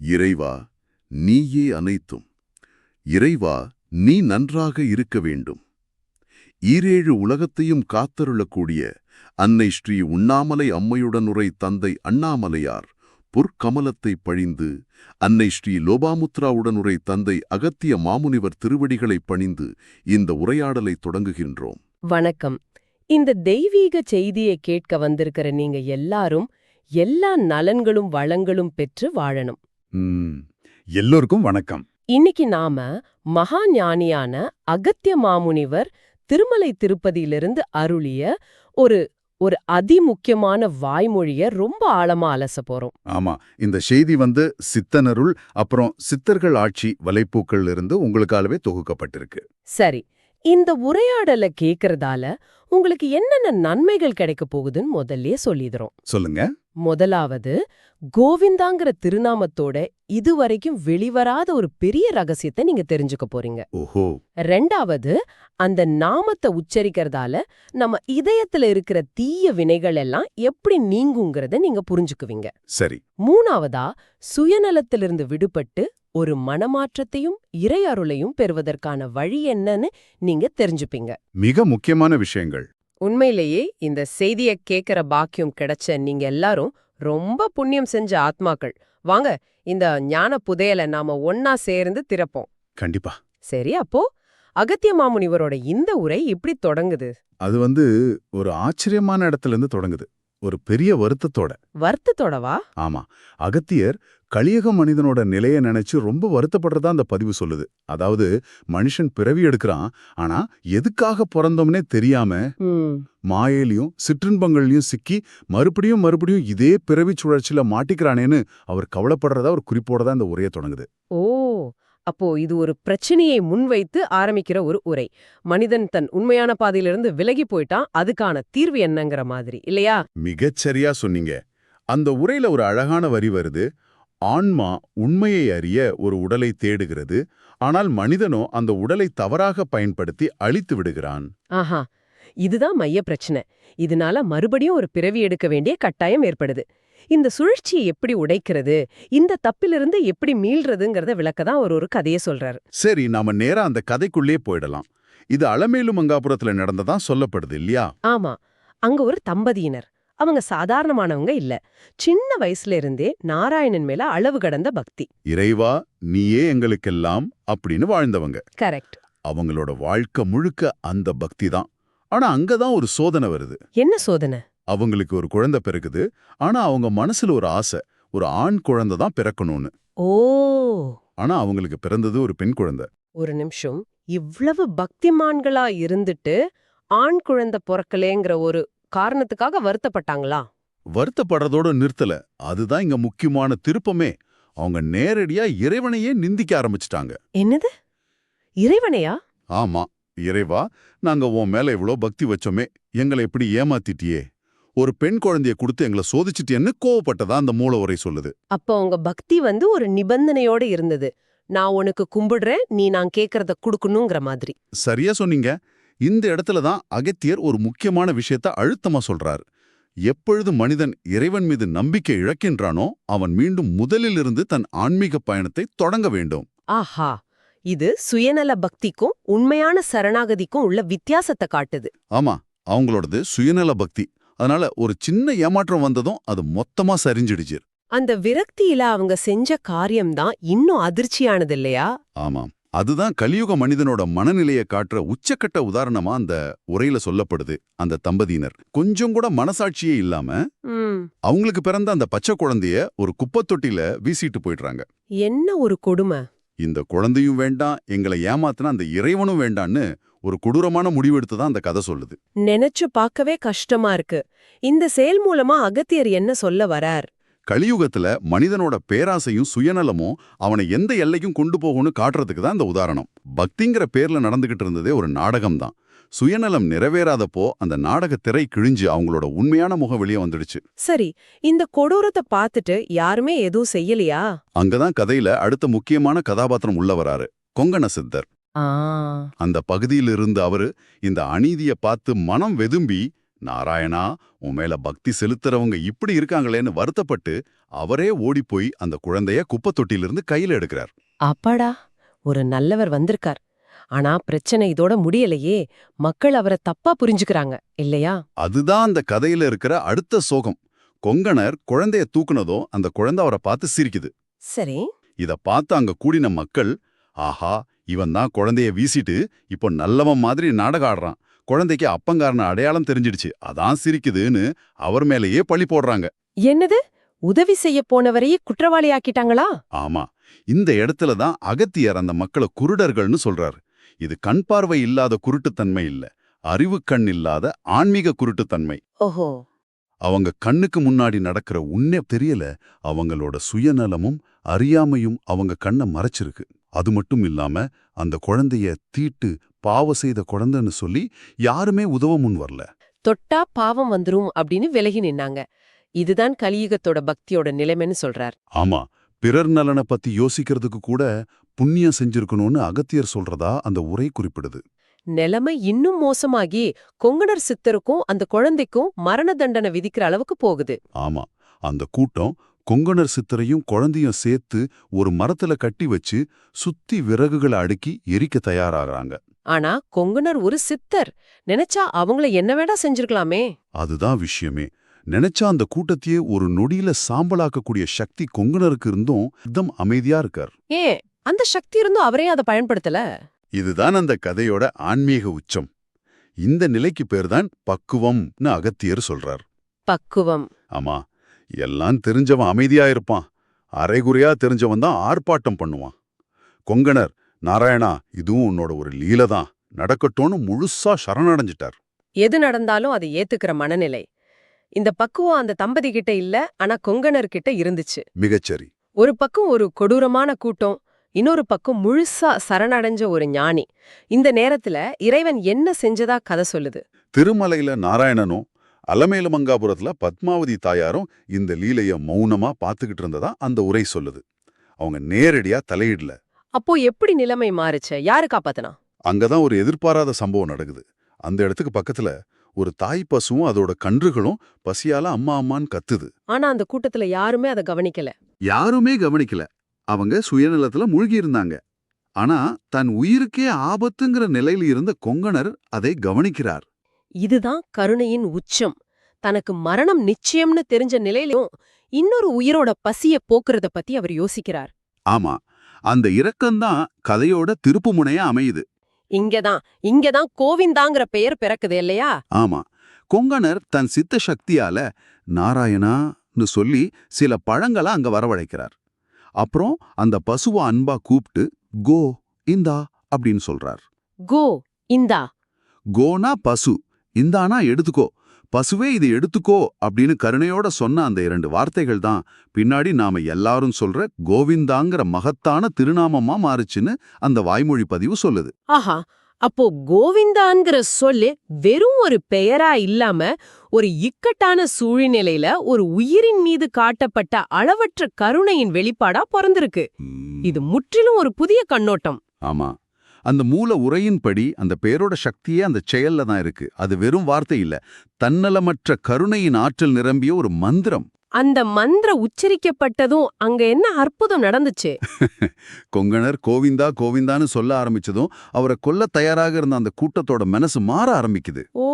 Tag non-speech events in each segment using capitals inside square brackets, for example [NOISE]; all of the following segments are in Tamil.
இறைவா நீயே அனைத்தும். இறைவா நீ நன்றாக இருக்க வேண்டும். ஈரேழு உலகத்தையும் காத்தருளக்கூடிய அன்னை ஸ்ரீ உண்ணாமலை அம்மையுடனுரை தந்தை அண்ணாமலையார் பொற்கமலத்தை பழிந்து அன்னை ஸ்ரீ லோபாமுத்ராவுடனுரை தந்தை அகத்திய மாமுனிவர் திருவடிகளைப் பணிந்து இந்த உரையாடலை தொடங்குகின்றோம். வணக்கம். இந்த தெய்வீக செய்தியை கேட்க வந்திருக்கிற நீங்க எல்லாரும் எல்லா நலன்களும் வளங்களும் பெற்று வாழணும். எல்லோருக்கும் வணக்கம். இன்னைக்கு நாம மகா ஞானியான அகத்திய மாமுனிவர் திருமலை திருப்பதியிலிருந்து அருளிய ஒரு ஒரு அதிமுக்கியமான வாய்மொழிய ரொம்ப ஆழமா அலச போறோம். ஆமா. இந்த செய்தி வந்து சித்தனருள் அப்புறம் சித்தர்கள் ஆட்சி வலைப்பூக்கள் இருந்து உங்களுக்காகவே தொகுக்கப்பட்டிருக்கு. சரி. இந்த உரையாடலை கேக்குறதால உங்களுக்கு என்னென்ன நன்மைகள் கிடைக்க போகுதுன்னு முதல்லயே சொல்லிடுறோம். சொல்லுங்க. முதலாவது கோவிந்தாங்கிற திருநாமத்தோட இதுவரைக்கும் வெளிவராத ஒரு பெரிய ரகசியத்தை நீங்க தெரிஞ்சுக்க போறீங்க. ரெண்டாவது அந்த நாமத்தை உச்சரிக்கிறதால நம்ம இதயத்துல இருக்கிற தீய வினைகள் எல்லாம் எப்படி நீங்குங்கிறத நீங்க புரிஞ்சுக்குவீங்க. சரி. மூணாவதா சுயநலத்திலிருந்து விடுபட்டு ஒரு மனமாற்றத்தையும் இறை அருளையும் பெறுவதற்கான வழி என்னன்னு நீங்க தெரிஞ்சுப்பீங்க. மிக முக்கியமான விஷயங்கள். உண்மையிலேயே இந்த செய்திய கேக்குற பாக்கியம் கிடைச்ச நீங்க எல்லாரும் ரொம்ப புண்ணியம் செஞ்ச ஆத்மாக்கள். வாங்க இந்த ஞான புதையலை நாம ஒன்னா சேர்ந்து திறப்போம். கண்டிப்பா. சரி அப்போ அகத்திய மாமுனிவரோட இந்த உரை இப்படி தொடங்குது. அது வந்து ஒரு ஆச்சரியமான இடத்துல இருந்து தொடங்குது. ஒரு பெரிய வருத்தத்தோட. வருத்தத்தோடவா? ஆமா. அகத்தியர் கலியக மனிதனோட நிலைய நினைச்சு ரொம்ப வருத்தப்படுறதா அந்த பதிவு சொல்லுது. அதாவது மனுஷன் பிறவி எடுக்கிறான் ஆனா எதுக்காக பிறந்தோம்னே தெரியாம மாயையிலையும் சிற்றின்பங்கள்லயும் சிக்கி மறுபடியும் மறுபடியும் இதே பிறவி சுழற்சியில மாட்டிக்கிறானேன்னு அவர் கவலைப்படுறதா ஒரு குறிப்போட தான் இந்த உரையை தொடங்குது. ஓ! அப்போ இது ஒரு பிரச்சனையை முன்வைத்து ஆரம்பிக்கிற ஒரு உரை. மனிதன் தன் உண்மையான பாதையிலிருந்து விலகி போயிட்டான் அதுக்கான தீர்வு என்னங்கிற மாதிரி இல்லையா? மிகச்சரியா சொன்னீங்க. அந்த உரையில ஒரு அழகான வரி வருது. ஆன்மா உண்மையை அறிய ஒரு உடலை தேடுகிறது ஆனால் மனிதனோ அந்த உடலை தவறாக பயன்படுத்தி அழித்து விடுகிறான். ஆஹா. இதுதான் மைய பிரச்சனை. இதனால மறுபடியும் ஒரு பிறவி எடுக்க வேண்டிய கட்டாயம் ஏற்படுது. இந்த சுழற்சியை எப்படி உடைக்கிறது இந்த தப்பிலிருந்து எப்படி மீள்றதுங்கிறத விளக்க தான் அவர் ஒரு கதையை சொல்றாரு. சரி நாம நேரா அந்த கதைக்குள்ளே போயிடலாம். இது அலமேலு மங்காபுரத்துல நடந்ததா சொல்லப்படுது இல்லையா? ஆமா. அங்க ஒரு தம்பதியினர். அவங்க சாதாரணமானவங்க இல்ல. சின்ன வயசுல இருந்தே நாராயணன் மேல அளவு கடந்த பக்தி. இறைவா நீயே எங்களுக்கெல்லாம் அப்படின்னு வாழ்ந்தவங்க. கரெக்ட். அவங்களோட வாழ்க்கை முழுக்க அந்த பக்தி தான். ஆனா அங்கதான் ஒரு சோதனை வருது. என்ன சோதனை? அவங்களுக்கு ஒரு குழந்தை பிறகுது ஆனா அவங்க மனசுல ஒரு ஆசை ஒரு ஆண் குழந்தை தான் பிறக்கணும்னு. ஓ! ஆனா அவங்களுக்கு பிறந்தது ஒரு பெண் குழந்தை. ஒரு நிமிஷம். இவ்வளவு பக்திமான்களா இருந்துட்டு ஆண் குழந்தை பிறக்கலேங்கிற ஒரு காரணத்துக்காக வருத்தப்பட்டாங்களா? வருத்தப்படுறதோட நிறுத்தல. அதுதான் இங்க முக்கியமான திருப்பமே. அவங்க நேரடியா இறைவனையே நிந்திக்க ஆரம்பிச்சிட்டாங்க. என்னது? இறைவனையா? ஆமா. இறைவா நாங்க உன் மேல இவ்ளோ பக்தி வச்சோமே எங்களை இப்படி ஏமாத்திட்டியே. ஒரு பெண் குழந்தைய கொடுத்து எங்களை சோதிச்சிட்டியன்னு கோவப்பட்டதா அந்த மூல உரை சொல்லுது. அப்போ உங்க பக்தி வந்து ஒரு நிபந்தனையோட இருந்தது. நான் உனக்கு கும்பிடுறேன் நீ நான் கேக்குறத குடுக்கணுங்கிற மாதிரி. சரியா சொன்னீங்க. இந்த இடத்துல தான் அகத்தியர் ஒரு முக்கியமான விஷயத்த அழுத்தமா சொல்றார். எப்பொழுது மனிதன் இறைவன் மீது நம்பிக்கை இழக்கின்றானோ அவன் மீண்டும் முதலிலிருந்து தன் ஆன்மீக பயணத்தை தொடங்க வேண்டும். ஆஹா! இது சுயநல பக்திக்கும் உண்மையான சரணாகதிக்கும் உள்ள வித்தியாசத்தை காட்டுது. ஆமா அவங்களோடது சுயநல பக்தி. அதனால ஒரு சின்ன ஏமாற்றம் வந்ததும் அது மொத்தமா சரிஞ்சிடுச்சு. அந்த விரக்தியில அவங்க செஞ்ச காரியம்தான் இன்னும் அதிர்ச்சியானது இல்லையா? ஆமாம். அதுதான் கலியுக மனிதனோட மனநிலையை காட்டுற உச்சக்கட்ட உதாரணமா அந்த உரையில சொல்லப்படுது அந்த தம்பதியினர். கொஞ்சம் கூட மனசாட்சியே இல்லாம அவங்களுக்கு பிறந்த அந்த பச்சை குழந்தைய ஒரு குப்பத்தொட்டில வீசிட்டு போயிடுறாங்க. என்ன ஒரு கொடுமை. இந்த குழந்தையும் வேண்டாம் எங்களை ஏமாத்தின அந்த இறைவனும் வேண்டான்னு ஒரு கொடூரமான முடிவெடுத்து தான் அந்த கதை சொல்லுது. நினைச்சு பார்க்கவே கஷ்டமா இருக்கு. இந்த செயல் மூலமா அகத்தியர் என்ன சொல்ல வரார்? கலியுகத்துல மனிதனோட பேராசையும் சுயநலமும் அவனை எந்த எல்லைக்கும் கொண்டு போகும்னு காட்டுறதுக்கு தான் இந்த உதாரணம். பக்திங்கிற பேர்ல நடந்துகிட்டு இருந்ததே ஒரு நாடகம் தான். சுயநலம் நிறைவேறாதப்போ அந்த நாடக திரை கிழிஞ்சு அவங்களோட உண்மையான முகம் வெளியே வந்துடுச்சு. சரி இந்த கொடூரத்தை பார்த்துட்டு யாருமே எதுவும் செய்யலையா? அங்கதான் கதையில அடுத்த முக்கியமான கதாபாத்திரம் உள்ள வராரு கொங்கண சித்தர். அந்த பகுதியிலிருந்து அவரு இந்த அநீதிய பார்த்து மனம் வெதும்பி நாராயணா உன் மேல பக்தி செலுத்துறவங்க இப்படி இருக்காங்களேன்னு வருத்தப்பட்டு அவரே ஓடிப்போய் அந்த குழந்தைய குப்பத் தொட்டியிலிருந்து கையில எடுக்கிறார். அப்பாடா ஒரு நல்லவர் வந்திருக்கார். ஆனா பிரச்சனை இதோட முடியலையே மக்கள் அவரை தப்பா புரிஞ்சுக்கிறாங்க இல்லையா? அதுதான் அந்த கதையில இருக்கிற அடுத்த சோகம். கொங்கணர் குழந்தைய தூக்குனதும் அந்த குழந்தை அவரை பார்த்து சிரிக்குது. சரி. இத பார்த்து அங்க கூடின மக்கள் ஆஹா இவன் தான் குழந்தைய வீசிட்டு இப்போ நல்லவன் மாதிரி நாடகம் ஆடுறான். குழந்தைக்கு அப்பங்காரன அடையாளம் தெரிஞ்சிடுச்சு. அதான் சிரிக்குதுன்னு அவர் மேலேயே பழி போடுறாங்க. என்னது? உதவி செய்ய போனவரையே குற்றவாளி ஆக்கிட்டாங்களா? ஆமா. இந்த இடத்துல தான் அகத்தியர் அந்த மக்களை குருடர்கள்னு சொல்றாரு. இது கண் பார்வை இல்லாத குருட்டுத்தன்மை இல்ல. அறிவு கண் இல்லாத ஆன்மீக குருட்டுத்தன்மை. ஓஹோ. அவங்க கண்ணுக்கு முன்னாடி நடக்கிற உன்னே தெரியல. அவங்களோட சுயநலமும் அறியாமையும் அவங்க கண்ணை மறைச்சிருக்கு. அது மட்டும் இல்லாம அந்த குழந்தைய தீட்டு பாவ செய்த குழந்தைன்னு சொல்லி யாருமே உதவ முன் வரல. தொட்டா பாவம் வந்துரும் அப்படின்னு விலகி நின்னாங்க. இதுதான் கலியுகத்தோட பக்தியோட நிலைமைன்னு சொல்றார். ஆமா பிறர் நலனை பத்தி யோசிக்கிறதுக்கு கூட புண்ணியம் செஞ்சிருக்கணும்னு அகத்தியர் சொல்றதா அந்த உரை குறிப்பிடுது. நிலைமை இன்னும் மோசமாகி கொங்கணர் சித்தருக்கும் அந்த குழந்தைக்கும் மரண தண்டனை விதிக்கிற அளவுக்கு போகுது. ஆமா அந்த கூட்டம் கொங்கணர் சித்தரையும் குழந்தையும் சேர்த்து ஒரு மரத்துல கட்டி வச்சு சுத்தி விறகுகளை அடுக்கி எரிக்க தயாராகிறாங்க. ஆனா கொங்கணர் ஒரு சித்தர். நினைச்சா அவங்கள என்ன வேடா செஞ்சிருக்கலாமே. அதுதான் விஷயமே. நினைச்சா அந்த கூட்டத்தையே ஒரு நொடியில சாம்பலாக்கக்கூடிய சக்தி கொங்கணருக்கு இருந்தும் இதம் அமைதியா இருக்கார். ஏன் அந்த சக்தி இருந்தும் அவரே அதை பயன்படுத்தல? இதுதான் அந்த கதையோட ஆன்மீக உச்சம். இந்த நிலைக்கு பேர்தான் பக்குவம்னு அகத்தியர் சொல்றார். பக்குவம். ஆமா. எல்லாம் தெரிஞ்சவன் அமைதியா இருப்பான். அரைகுறையா தெரிஞ்சவன் தான் ஆர்ப்பாட்டம் பண்ணுவான். கொங்கணர் நாராயணா இதுவும் உன்னோட ஒரு லீலை தான். நடக்கட்டும்னு முழுசா சரணடைஞ்சிட்டார். எது நடந்தாலும் அதை ஏத்துக்கிற மனநிலை. இந்த பக்குவம் அந்த தம்பதி கிட்ட இல்ல ஆனா கொங்கணர் கிட்ட இருந்துச்சு. மிகச்சரி. ஒரு பக்கம் ஒரு கொடூரமான கூட்டம் இன்னொரு பக்கம் முழுசா சரணடைஞ்ச ஒரு ஞானி. இந்த நேரத்துல இறைவன் என்ன செஞ்சதா கதை சொல்லுது. திருமலையில நாராயணனும் அலமேலுமங்காபுரத்துல பத்மாவதி தாயாரும் இந்த லீலைய மௌனமா பார்த்துக்கிட்டு இருந்ததா அந்த உரை சொல்லுது. அவங்க நேரடியா தலையிடல. அப்போ எப்படி நிலைமை மாறுச்சு? யாரு காப்பாத்துனா? அங்கதான் ஒரு எதிர்பாராத சம்பவம் நடக்குது. அந்த இடத்துக்கு பக்கத்துல ஒரு தாய் பசுவும் அதோட கன்றுகளும் பசியால அம்மா அம்மான்னு கத்துது. ஆனா அந்த கூட்டத்துல யாருமே அதை கவனிக்கல. யாருமே கவனிக்கல. அவங்க சுயநலத்துல மூழ்கி இருந்தாங்க. ஆனா தன் உயிருக்கே ஆபத்துங்கிற நிலையில இருந்த கொங்கணர் அதை கவனிக்கிறார். இதுதான் கருணையின் உச்சம். தனக்கு மரணம் நிச்சயம்னு தெரிஞ்ச நிலையிலும் இன்னொரு உயிரோட பசிய போக்குறத பத்தி அவர் யோசிக்கிறார். ஆமா அந்த இரக்கம்தான் கதையோட திருப்புமுனையா அமையுது. இங்கதான் இங்கதான் கோவிந்தாங்கிற பெயர் பிறக்குது இல்லையா? ஆமா கொங்கணர் தன் சித்த சக்தியால நாராயணான்னு சொல்லி சில பழங்களை அங்க வரவழைக்கிறார். அப்புறம் அந்த பசுவை அன்பா கூப்பிட்டு கோ இந்தா அப்படின்னு சொல்றார். கோ இந்தா. கோனா பசு. இந்தானா எடுத்துக்கோ. பசுவே இது எடுத்துக்கோ அப்படின்னு கருணையோட சொன்ன அந்த இரண்டு வார்த்தைகள் தான் பின்னாடி நாம எல்லாரும் சொல்ற கோவிந்தாங்கிற மகத்தான திருநாமமா மாறுச்சுன்னு அந்த வாய்மொழி பதிவு சொல்லுது. ஆஹா அப்போ கோவிந்தான்கிற சொல்லு வெறும் ஒரு பெயரா இல்லாம ஒரு இக்கட்டான சூழ்நிலையில ஒரு உயிரின் மீது காட்டப்பட்ட அளவற்ற கருணையின் வெளிப்பாடா பிறந்திருக்கு. இது முற்றிலும் ஒரு புதிய கண்ணோட்டம். ஆமா. அந்த மூல உரையின்படி அந்த பேரோட சக்தியே அந்த செயல்ல தான் இருக்கு. அது வெறும் வார்த்தை இல்ல. தன்னலமற்ற கருணையின் ஆற்றல் நிரம்பிய ஒரு மந்திரம். அந்த மந்திர உச்சரிக்கப்பட்டதும் அங்க என்ன அற்புதம் நடந்துச்சு? [LAUGHS] கொங்கணர் கோவிந்தா கோவிந்தான்னு சொல்ல ஆரம்பிச்சதும் அவரை கொல்ல தயாராக இருந்த அந்த கூட்டத்தோட மனசு மாற ஆரம்பிக்குது. ஓ.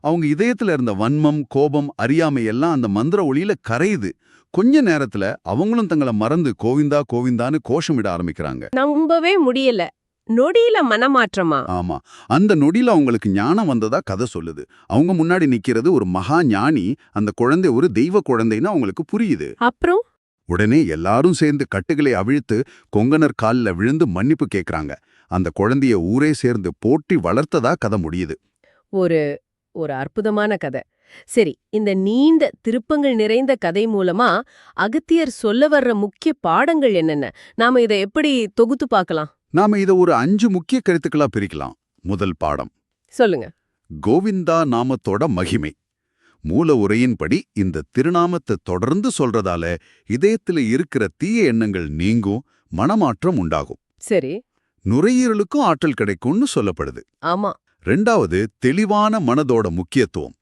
அவங்க இதயத்துல இருந்த வன்மம் கோபம் அறியாமை எல்லாம் அந்த மந்திர ஒளியில கரையுது. கொஞ்ச நேரத்துல அவங்களும் தங்களை மறந்து கோவிந்தா கோவிந்தான்னு கோஷமிட ஆரம்பிக்கிறாங்க. நம்பவே முடியல. நொடியில மனமாற்றமா? ஆமா. அந்த நொடியில அவங்களுக்கு ஞானம் வந்ததா கதை சொல்லுது. அவங்க முன்னாடி நிக்கிறது ஒரு மகா ஞானி அந்த குழந்தை ஒரு தெய்வ குழந்தைன்னு அவங்களுக்கு புரியுது. அப்புறம்? உடனே எல்லாரும் சேர்ந்து கட்டுகளை அவிழ்த்து கொங்கணர் கால்ல விழுந்து மன்னிப்பு கேக்குறாங்க. அந்த குழந்தைய ஊரே சேர்ந்து போட்டி வளர்த்ததா கதை முடியுது. ஒரு ஒரு அற்புதமான கதை. சரி இந்த நீண்ட திருப்பங்கள் நிறைந்த கதை மூலமா அகத்தியர் சொல்ல வர்ற முக்கிய பாடங்கள் என்னென்ன? நாம இதை எப்படி தொகுத்து பார்க்கலாம்? நாம இத ஒரு அஞ்சு முக்கிய கருத்துக்களா பிரிக்கலாம். முதல் பாடம். சொல்லுங்க. கோவிந்தா நாமத்தோட மகிமை. மூல உரையின்படி இந்த திருநாமத்தை தொடர்ந்து சொல்றதால இதயத்துல இருக்கிற தீய எண்ணங்கள் நீங்கும் மனமாற்றம் உண்டாகும். சரி. நுரையீரலுக்கும் ஆற்றல் கிடைக்கும்னு சொல்லப்படுது. ஆமா. ரெண்டாவது தெளிவான மனதோட முக்கியத்துவம்.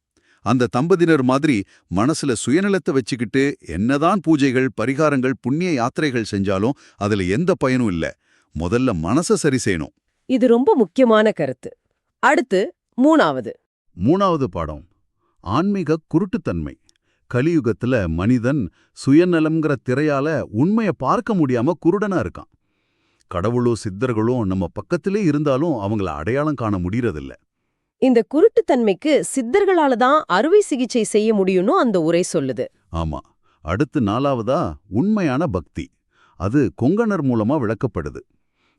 அந்த தம்பதியினர் மாதிரி மனசுல சுயநலத்தை வச்சுக்கிட்டு என்னதான் பூஜைகள் பரிகாரங்கள் புண்ணிய யாத்திரைகள் செஞ்சாலும் அதுல எந்த பயனும் இல்ல. முதல்ல மனச சரி செய்யணும். இது ரொம்ப முக்கியமான கருத்து. அடுத்து மூணாவது. மூணாவது பாடம் ஆன்மீக குருட்டுத்தன்மை. கலியுகத்துல மனிதன் சுயநலம்ங்கிற திரையால உண்மைய பார்க்க முடியாம குருடனா இருக்கான். கடவுளோ சித்தர்களோ நம்ம பக்கத்திலே இருந்தாலும் அவங்கள அடையாளம் காண முடியறதில்ல. இந்த குருட்டுத்தன்மைக்கு சித்தர்களால தான் அறுவை சிகிச்சை செய்ய முடியும்னு அந்த உரை சொல்லுது. ஆமா அடுத்து நாலாவதா உண்மையான பக்தி. அது கொங்கணர் மூலமா விளக்கப்படுது.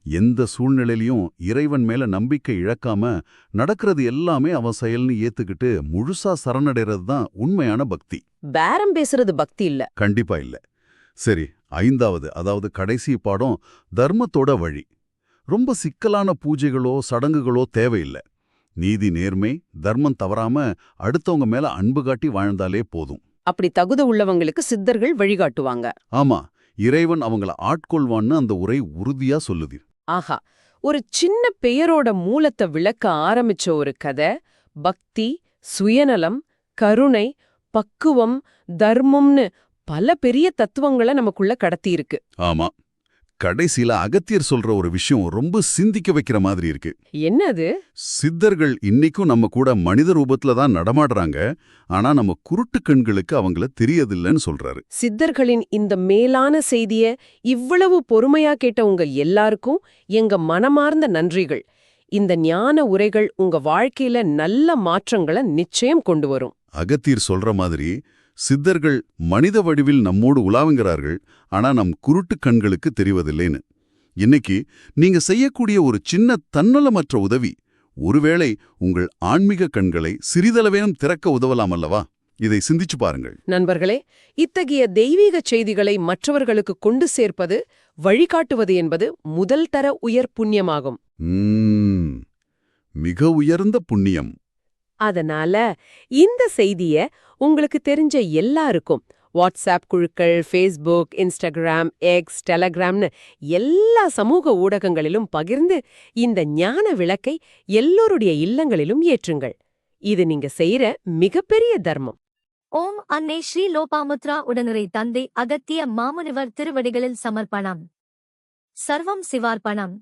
எந்த சூழ்நிலையிலயும் இறைவன் மேல நம்பிக்கை இழக்காம நடக்கிறது எல்லாமே அவன் செயல்னு ஏத்துக்கிட்டு முழுசா சரணடைறது தான் உண்மையான பக்தி. பேரம் பேசுறது பக்தி இல்ல. கண்டிப்பா இல்ல. சரி ஐந்தாவது அதாவது கடைசி பாடம் தர்மத்தோட வழி. ரொம்ப சிக்கலான பூஜைகளோ சடங்குகளோ தேவையில்லை. நீதி நேர்மை தர்மம் தவறாம அடுத்தவங்க மேல அன்பு காட்டி வாழ்ந்தாலே போதும். அப்படி தகுத உள்ளவங்களுக்கு சித்தர்கள் வழிகாட்டுவாங்க. ஆமா இறைவன் அவங்கள ஆட்கொள்வான்னு அந்த உரை உறுதியா சொல்லுது. ஆஹா ஒரு சின்ன பெயரோட மூலத்தை விளக்க ஆரம்பிச்ச ஒரு கதை பக்தி சுயநலம் கருணை பக்குவம் தர்மம்னு பல பெரிய தத்துவங்களை நமக்குள்ள கடத்தி இருக்கு ஆமா. கடைசியில அகத்தியர் சொல்ற ஒரு விஷயம் ரொம்ப சிந்திக்க வைக்கிற மாதிரி இருக்கு. என்னது? சித்தர்கள் இன்னைக்கும் நம்ம கூட மனித ரூபத்துல தான் நடமாடுறாங்க. ஆனா நம்ம குருட்டு கண்களுக்கு அவங்கள தெரியதில்லைன்னு சொல்றாரு. சித்தர்களின் இந்த மேலான செய்திய இவ்வளவு பொறுமையா கேட்ட உங்க எல்லாருக்கும் எங்க மனமார்ந்த நன்றிகள். இந்த ஞான உரைகள் உங்க வாழ்க்கையில நல்ல மாற்றங்களை நிச்சயம் கொண்டு வரும். அகத்தியர் சொல்ற மாதிரி சித்தர்கள் மனித வடிவில் நம்மோடு உலாவுங்கிறார்கள் ஆனா நம் குருட்டு கண்களுக்கு தெரிவதில்லைன்னு. இன்னைக்கு நீங்க செய்யக்கூடிய ஒரு சின்ன தன்னலமற்ற உதவி ஒருவேளை உங்கள் ஆன்மீக கண்களை சிறிதளவேனும் திறக்க உதவலாம் அல்லவா? இதை சிந்திச்சு பாருங்கள். நண்பர்களே இத்தகைய தெய்வீக செய்திகளை மற்றவர்களுக்கு கொண்டு சேர்ப்பது வழிகாட்டுவது என்பது முதல் தர உயர் புண்ணியமாகும். மிக உயர்ந்த புண்ணியம். அதனால இந்த செய்திய உங்களுக்கு தெரிஞ்ச எல்லாருக்கும். வாட்ஸ்அப் குழுக்கள் ஃபேஸ்புக் இன்ஸ்டாகிராம் எக்ஸ் டெலகிராம்னு எல்லா சமூக ஊடகங்களிலும் பகிர்ந்து இந்த ஞான விளக்கை எல்லோருடைய இல்லங்களிலும் ஏற்றுங்கள். இது நீங்க செய்யற மிகப்பெரிய தர்மம். ஓம் அன்னை ஸ்ரீ லோபாமுத்ரா உடனுரை தந்தை அகத்திய மாமுனிவர் திருவடிகளில் சமர்ப்பணம். சர்வம் சிவார்ப்பணம்.